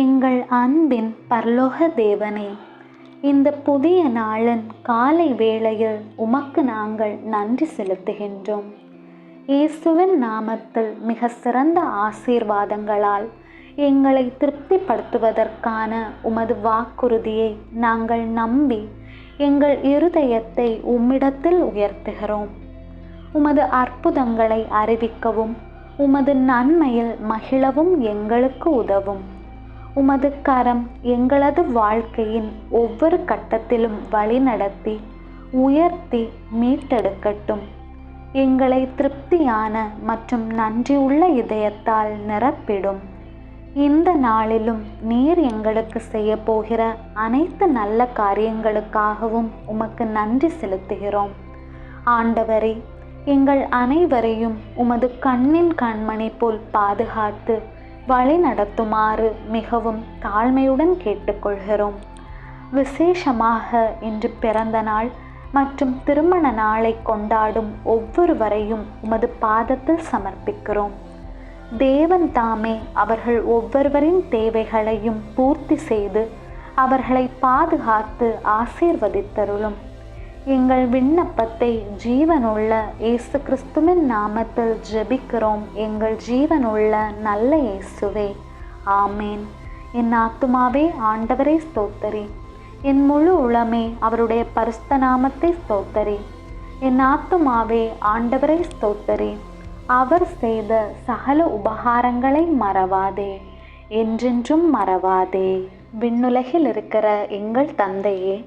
எங்கள் அன்பின் பரலோக தேவனே இந்த புதிய நாளின் காலை வேளையில் உமக்கு நாங்கள் நன்றி செலுத்துகின்றோம். இயேசுவின் நாமத்தில் மிக சிறந்த ஆசீர்வாதங்களால் எங்களை திருப்திப்படுத்துவதற்கான உமது வாக்குறுதியை நாங்கள் நம்பி எங்கள் இருதயத்தை உம்மிடத்தில் உயர்த்துகிறோம். உமது அற்புதங்களை அறிவிக்கவும் உமது நன்மையில் மகிழவும் எங்களுக்கு உதவும். உமது கரம் எங்களது வாழ்க்கையின் ஒவ்வொரு கட்டத்திலும் வழிநடத்தி உயர்த்தி மீட்டெடுக்கட்டும். எங்களை திருப்தியான மற்றும் நன்றியுள்ள இதயத்தால் நிரப்பிடும். இந்த நாளிலும் நீர் எங்களுக்கு செய்ய போகிற அனைத்து நல்ல காரியங்களுக்காகவும் உமக்கு நன்றி செலுத்துகிறோம். ஆண்டவரே எங்கள் அனைவரையும் உமது கண்ணின் கண்மணி போல் பாதுகாத்து வழி நடத்துமாறு மிகவும் தாழ்மையுடன் கேட்டுக்கொள்கிறோம். விசேஷமாக இன்று பிறந்த நாள் மற்றும் திருமண நாளை கொண்டாடும் ஒவ்வொருவரையும் உமது பாதத்தில் சமர்ப்பிக்கிறோம். தேவன் தாமே அவர்கள் ஒவ்வொருவரின் தேவைகளையும் பூர்த்தி செய்து அவர்களை பாதுகாத்து ஆசீர்வதித்தருளும். எங்கள் விண்ணப்பத்தை ஜீவனுள்ள இயேசு கிறிஸ்துவின் நாமத்தில் ஜெபிக்கிறோம். எங்கள் ஜீவனுள்ள நல்ல இயேசுவே. ஆமேன். என் ஆத்துமாவே ஆண்டவரை ஸ்தோத்தரி. என் முழு உளமே அவருடைய பரிஸ்த நாமத்தை ஸ்தோத்தரி. என் ஆத்துமாவே ஆண்டவரை ஸ்தோத்தரி. அவர் செய்த சகல உபகாரங்களை மறவாதே. என்றென்றும் மறவாதே. விண்ணுலகில் இருக்கிற எங்கள் தந்தையே